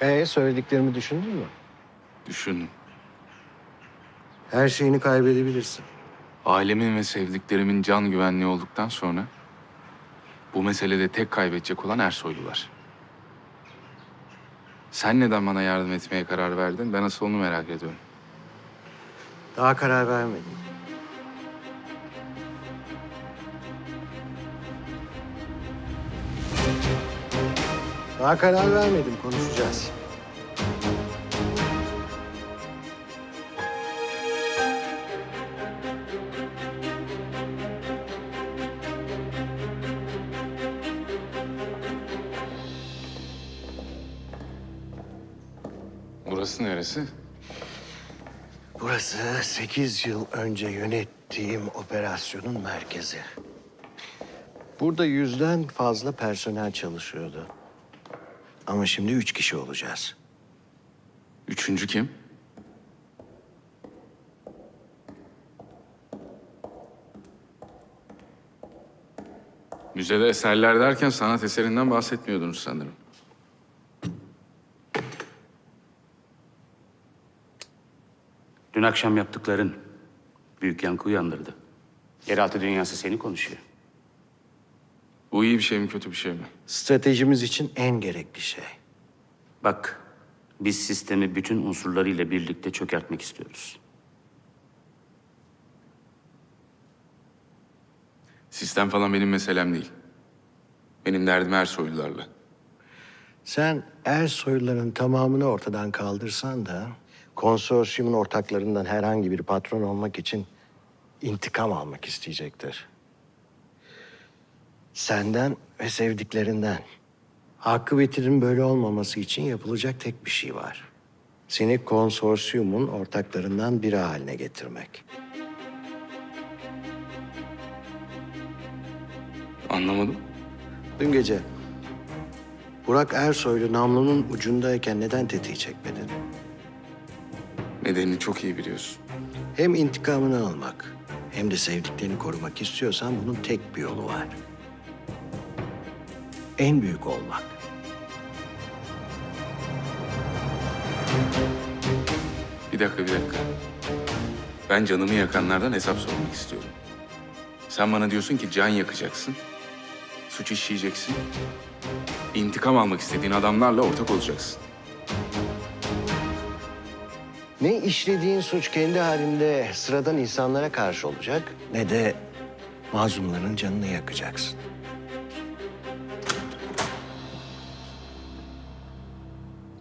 Ee söylediklerimi düşündün mü? Düşündüm. Her şeyini kaybedebilirsin. Ailemin ve sevdiklerimin can güvenliği olduktan sonra bu meselede tek kaybedecek olan Ersoylular. Sen neden bana yardım etmeye karar verdin? Ben asıl onu merak ediyorum. Daha karar vermedim. Daha karar vermedim, konuşacağız. Burası neresi? Burası sekiz yıl önce yönettiğim operasyonun merkezi. Burada yüzden fazla personel çalışıyordu. Ama şimdi üç kişi olacağız. Üçüncü kim? Müzede eserler derken sanat eserinden bahsetmiyordunuz sanırım. Dün akşam yaptıkların büyük yankı uyandırdı. Yeraltı dünyası seni konuşuyor. Bu iyi bir şey mi kötü bir şey mi? Stratejimiz için en gerekli şey. Bak, biz sistemi bütün unsurlarıyla birlikte çökertmek istiyoruz. Sistem falan benim meselem değil. Benim derdim Ersoylularla. Sen Ersoyluların tamamını ortadan kaldırsan da konsorsiyumun ortaklarından herhangi bir patron olmak için intikam almak isteyecektir. Senden ve sevdiklerinden. Akıbetinin böyle olmaması için yapılacak tek bir şey var. Seni konsorsiyumun ortaklarından biri haline getirmek. Anlamadım. Dün gece Burak Ersoylu namlunun ucundayken neden tetiği çekmedin? Nedenini çok iyi biliyorsun. Hem intikamını almak hem de sevdiklerini korumak istiyorsan bunun tek bir yolu var. En büyük olmak. Bir dakika, bir dakika. Ben canımı yakanlardan hesap sormak istiyorum. Sen bana diyorsun ki can yakacaksın, suç işleyeceksin, intikam almak istediğin adamlarla ortak olacaksın. Ne işlediğin suç kendi halinde sıradan insanlara karşı olacak ne de mazlumların canını yakacaksın.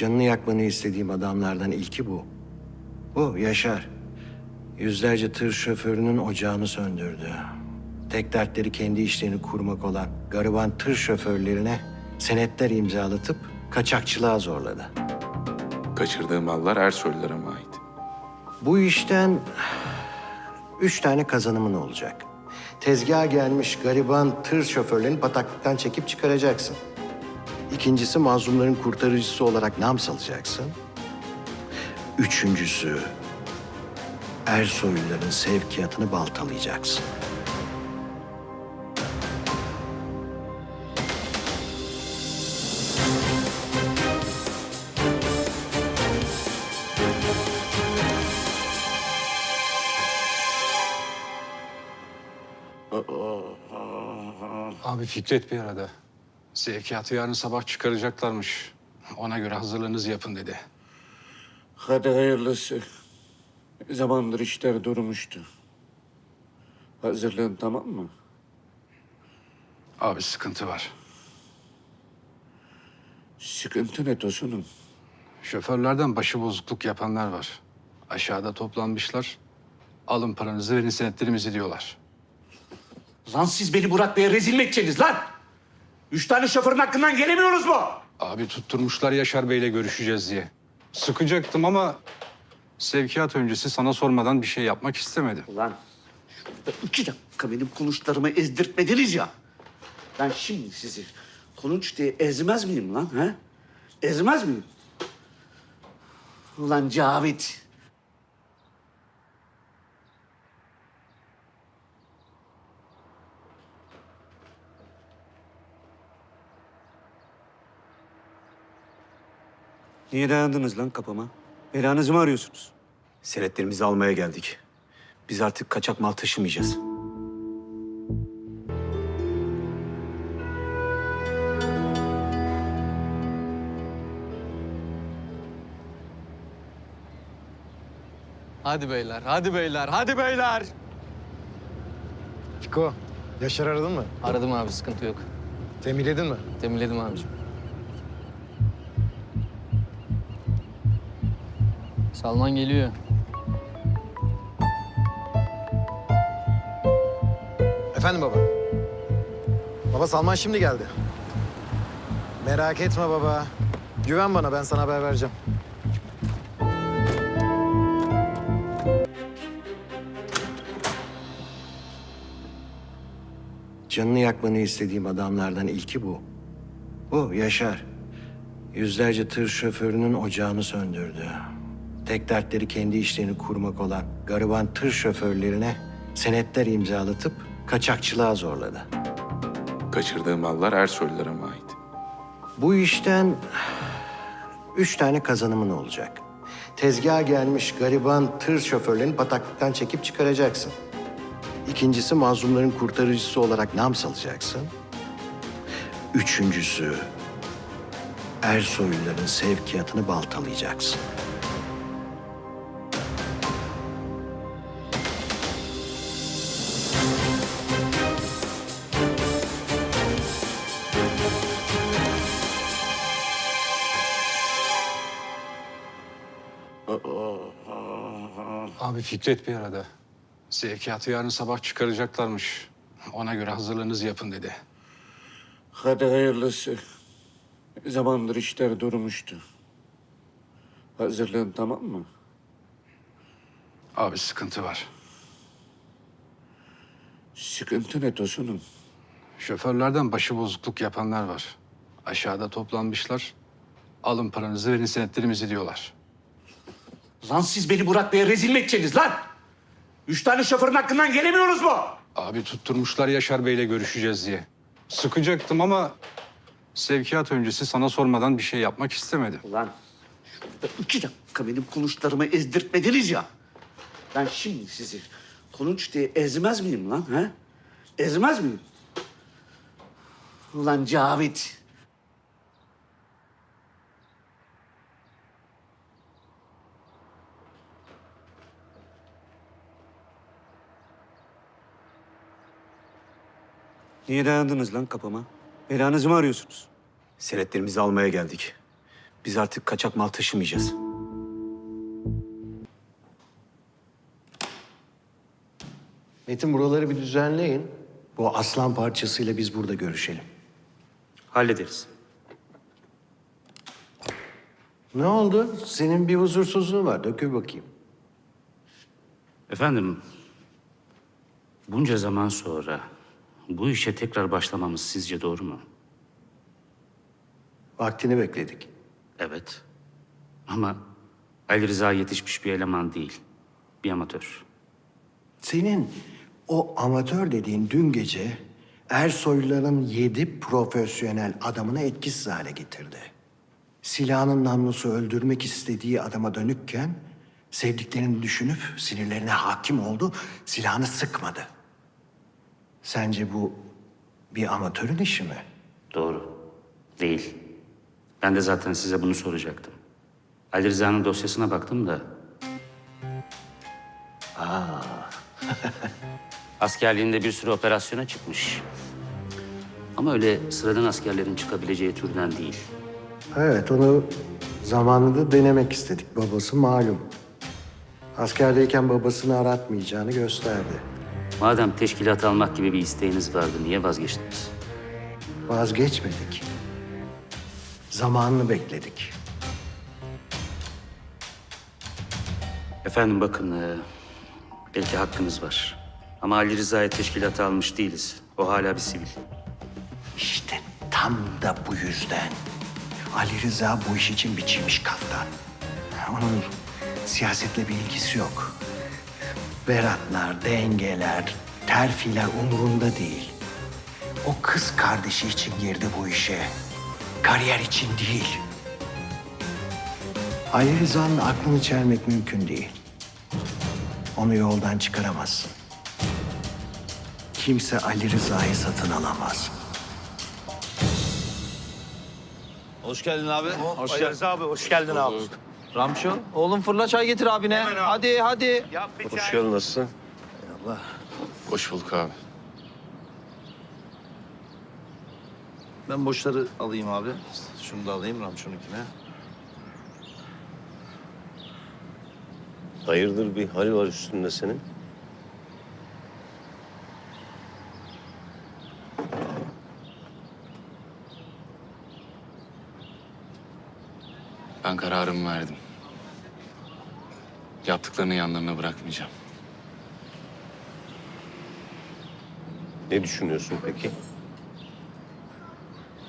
Canını yakmanı istediğim adamlardan ilki bu. Bu Yaşar. Yüzlerce tır şoförünün ocağını söndürdü. Tek dertleri kendi işlerini kurmak olan gariban tır şoförlerine senetler imzalatıp kaçakçılığa zorladı. Kaçırdığı mallar Ersoylulara mı ait? Bu işten üç tane kazanımın olacak. Tezgaha gelmiş gariban tır şoförlerini bataklıktan çekip çıkaracaksın. İkincisi mazlumların kurtarıcısı olarak nam salacaksın. Üçüncüsü Ersoyluların sevkiyatını baltalayacaksın. Abi Fikret bir arada. Sevkiyatı yarın sabah çıkaracaklarmış. Ona göre hazırlığınızı yapın dedi. Hadi hayırlısı. Zamandır işler durmuştu. Hazırlığın tamam mı? Abi sıkıntı var. Sıkıntı ne Tosun'um? Şoförlerden başı bozukluk yapanlar var. Aşağıda toplanmışlar. Alın paranızı verin senetlerimizi diyorlar. Lan siz beni Burak Bey'e rezil mi edeceksiniz lan? Üç tane şoförün hakkından gelemiyoruz mu? Abi tutturmuşlar Yaşar Bey'le görüşeceğiz diye. Sıkacaktım ama sevkiyat öncesi sana sormadan bir şey yapmak istemedim. Ulan şurada iki dakika benim konuşlarımı ezdirtmediniz ya. Ben şimdi sizi konuş diye ezmez miyim lan? He? Ezmez miyim? Ulan Cavit. Niye dayandınız lan kapıma? Belanızı mı arıyorsunuz? Senetlerimizi almaya geldik. Biz artık kaçak mal taşımayacağız. Hadi beyler, hadi beyler, hadi beyler. Fiko, Yaşar aradın mı? Aradım abi, sıkıntı yok. Teminledin mi? Demirledim abicim. Salman geliyor. Efendim baba. Baba Salman şimdi geldi. Merak etme baba. Güven bana ben sana haber vereceğim. Canını yakmanı istediğim adamlardan ilki bu. Bu Yaşar. Yüzlerce tır şoförünün ocağını söndürdü. Tek dertleri kendi işlerini kurmak olan gariban tır şoförlerine senetler imzalatıp kaçakçılığa zorladı. Kaçırdığı mallar Ersoylulara mı ait? Bu işten üç tane kazanımın olacak. Tezgaha gelmiş gariban tır şoförlerini bataklıktan çekip çıkaracaksın. İkincisi mazlumların kurtarıcısı olarak nam salacaksın. Üçüncüsü Ersoyluların sevkiyatını baltalayacaksın. Abi Fikret bir arada. Sevkiyatı yarın sabah çıkaracaklarmış. Ona göre hazırlığınızı yapın dedi. Hadi hayırlısı. Zamandır işler durmuştu. Hazırlığın tamam mı? Abi sıkıntı var. Sıkıntı ne Tosun'um? Şoförlerden başı bozukluk yapanlar var. Aşağıda toplanmışlar. Alın paranızı verin senetlerimizi diyorlar. Lan siz beni Burak Bey'e rezil mi edeceksiniz lan? Üç tane şoförün hakkından gelemiyoruz mu? Abi tutturmuşlar Yaşar Bey'le görüşeceğiz diye. Sıkacaktım ama sevkiyat öncesi sana sormadan bir şey yapmak istemedim. Ulan şurada iki dakika benim konuşlarımı ezdirtmediniz ya. Ben şimdi sizi konuş diye ezmez miyim lan? He? Ezmez miyim? Ulan Cavit. Niye dayandınız lan kapıma? Belanızı mı arıyorsunuz? Senetlerimizi almaya geldik. Biz artık kaçak mal taşımayacağız. Metin buraları bir düzenleyin. Bu aslan parçasıyla biz burada görüşelim. Hallederiz. Ne oldu? Senin bir huzursuzluğun var. Dökül bakayım. Efendim, bunca zaman sonra bu işe tekrar başlamamız sizce doğru mu? Vaktini bekledik. Evet. Ama Ali Rıza yetişmiş bir eleman değil. Bir amatör. Senin o amatör dediğin dün gece Ersoyluların yedi profesyonel adamını etkisiz hale getirdi. Silahının namlusu öldürmek istediği adama dönükken sevdiklerini düşünüp sinirlerine hakim oldu, silahını sıkmadı. Sence bu bir amatörün işi mi? Doğru. Değil. Ben de zaten size bunu soracaktım. Ali Rıza'nın dosyasına baktım da... Askerliğinde bir sürü operasyona çıkmış. Ama öyle sıradan askerlerin çıkabileceği türden değil. Evet, onu zamanında denemek istedik. Babası malum. Askerdeyken babasını aratmayacağını gösterdi. Madem teşkilat almak gibi bir isteğiniz vardı, niye vazgeçtiniz? Vazgeçmedik. Zamanını bekledik. Efendim bakın, e, belki hakkınız var. Ama Ali Rıza'yı teşkilata almış değiliz. O hala bir sivil. İşte tam da bu yüzden Ali Rıza bu iş için biçilmiş kaftan. Onun siyasetle bir ilgisi yok. Beratlar, dengeler, terfiler umurunda değil. O kız kardeşi için girdi bu işe. Kariyer için değil. Ali Rıza'nın aklını çelmek mümkün değil. Onu yoldan çıkaramazsın. Kimse Ali Rıza'yı satın alamaz. Hoş geldin abi. Hoş geldin. abi, hoş geldin abi. Ramço, oğlum fırla çay getir abine. Hadi hadi. Hoş geldin, nasılsın? Hoş bulduk abi. Ben boşları alayım abi. Şunu da alayım Ramço'nunkine. Hayırdır bir hal var üstünde senin? Ben kararımı verdim. Yaptıklarını yanlarına bırakmayacağım. Ne düşünüyorsun peki?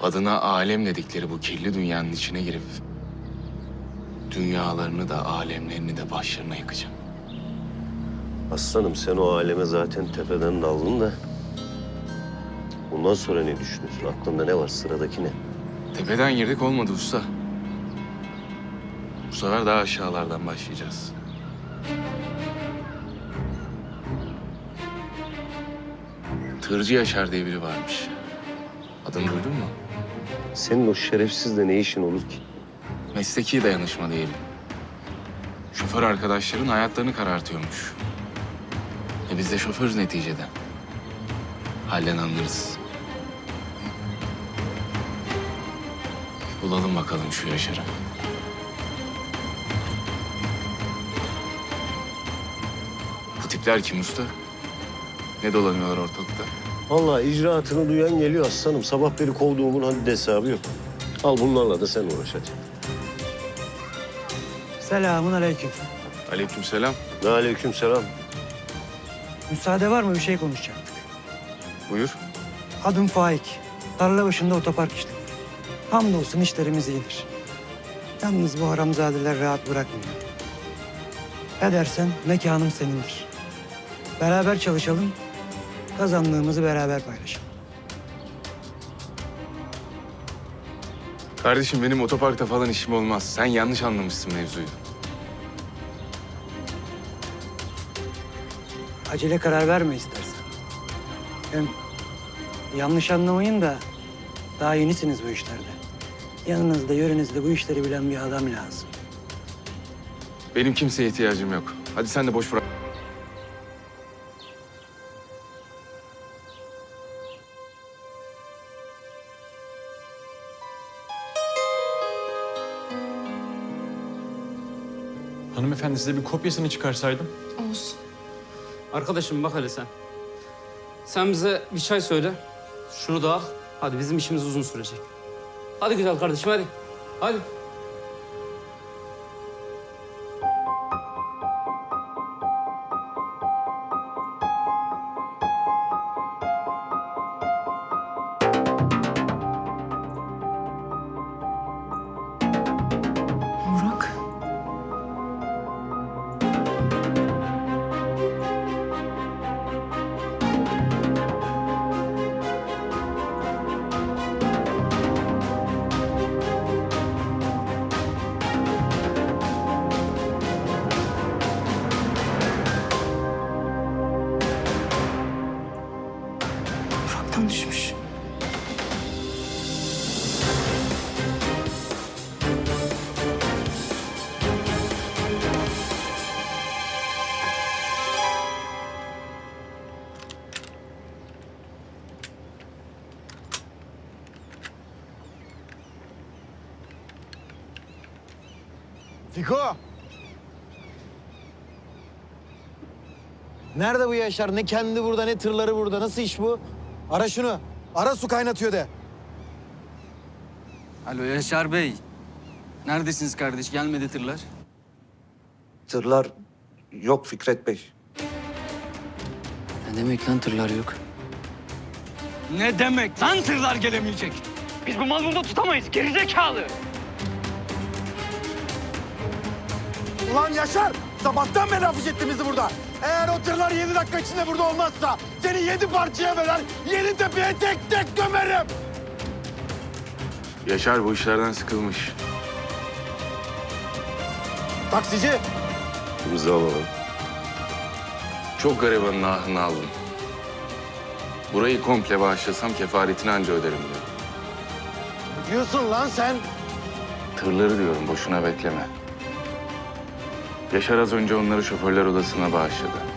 Adına alem dedikleri bu kirli dünyanın içine girip... ...dünyalarını da alemlerini de başlarına yıkacağım. Aslanım sen o aleme zaten tepeden daldın da... Bundan sonra ne düşünüyorsun? Aklında ne var? Sıradaki ne? Tepeden girdik olmadı usta. Sefer daha aşağılardan başlayacağız. Tırcı Yaşar diye biri varmış. Adını duydun mu? Senin o şerefsizle ne işin olur ki? Mesleki dayanışma diyelim. Şoför arkadaşların hayatlarını karartıyormuş. E biz de şoförüz neticede. Halden anlarız. Bulalım bakalım şu Yaşar'ı. Tipler kim usta? Ne dolanıyorlar ortalıkta? Vallahi icraatını duyan geliyor aslanım. Sabah beri kovduğumun haddi hesabı yok. Al bunlarla da sen uğraş hadi. Selamun aleyküm. Aleykümselam. Ve aleyküm selam. Müsaade var mı? Bir şey konuşacaktık. Buyur. Adım Faik. Tarla başında otopark işlemi. Hamdolsun işlerimiz iyidir. Yalnız bu haramzadeler rahat bırakmıyor. Ne dersen mekanım senindir. Beraber çalışalım, kazandığımızı beraber paylaşalım. Kardeşim benim otoparkta falan işim olmaz. Sen yanlış anlamışsın mevzuyu. Acele karar verme istersen. Hem yanlış anlamayın da daha yenisiniz bu işlerde. Yanınızda, yörenizde bu işleri bilen bir adam lazım. Benim kimseye ihtiyacım yok. Hadi sen de boş bırak. Hanımefendi size bir kopyasını çıkarsaydım. Olsun. Arkadaşım bak hele sen. Sen bize bir çay söyle. Şunu da al. Hadi bizim işimiz uzun sürecek. Hadi güzel kardeşim hadi. Hadi. Burak'tan düşmüş. Fiko! Nerede bu Yaşar? Ne kendi burada ne tırları burada. Nasıl iş bu? Ara şunu. Ara su kaynatıyor de. Alo Yaşar Bey. Neredesiniz kardeş? Gelmedi tırlar. Tırlar yok Fikret Bey. Ne demek lan tırlar yok? Ne demek lan tırlar gelemeyecek? Biz bu mal burada tutamayız gerizekalı. Ulan Yaşar! Sabahtan beri hafif etti bizi burada. Eğer o tırlar yedi dakika içinde burada olmazsa seni yedi parçaya böler, yedi tepeye tek tek gömerim. Yaşar bu işlerden sıkılmış. Taksici. İmzala lan. Çok garibanın ahını aldım. Burayı komple bağışlasam kefaretini anca öderim diyor. Diyorsun lan sen. Tırları diyorum boşuna bekleme. Yaşar az önce onları şoförler odasına bağışladı.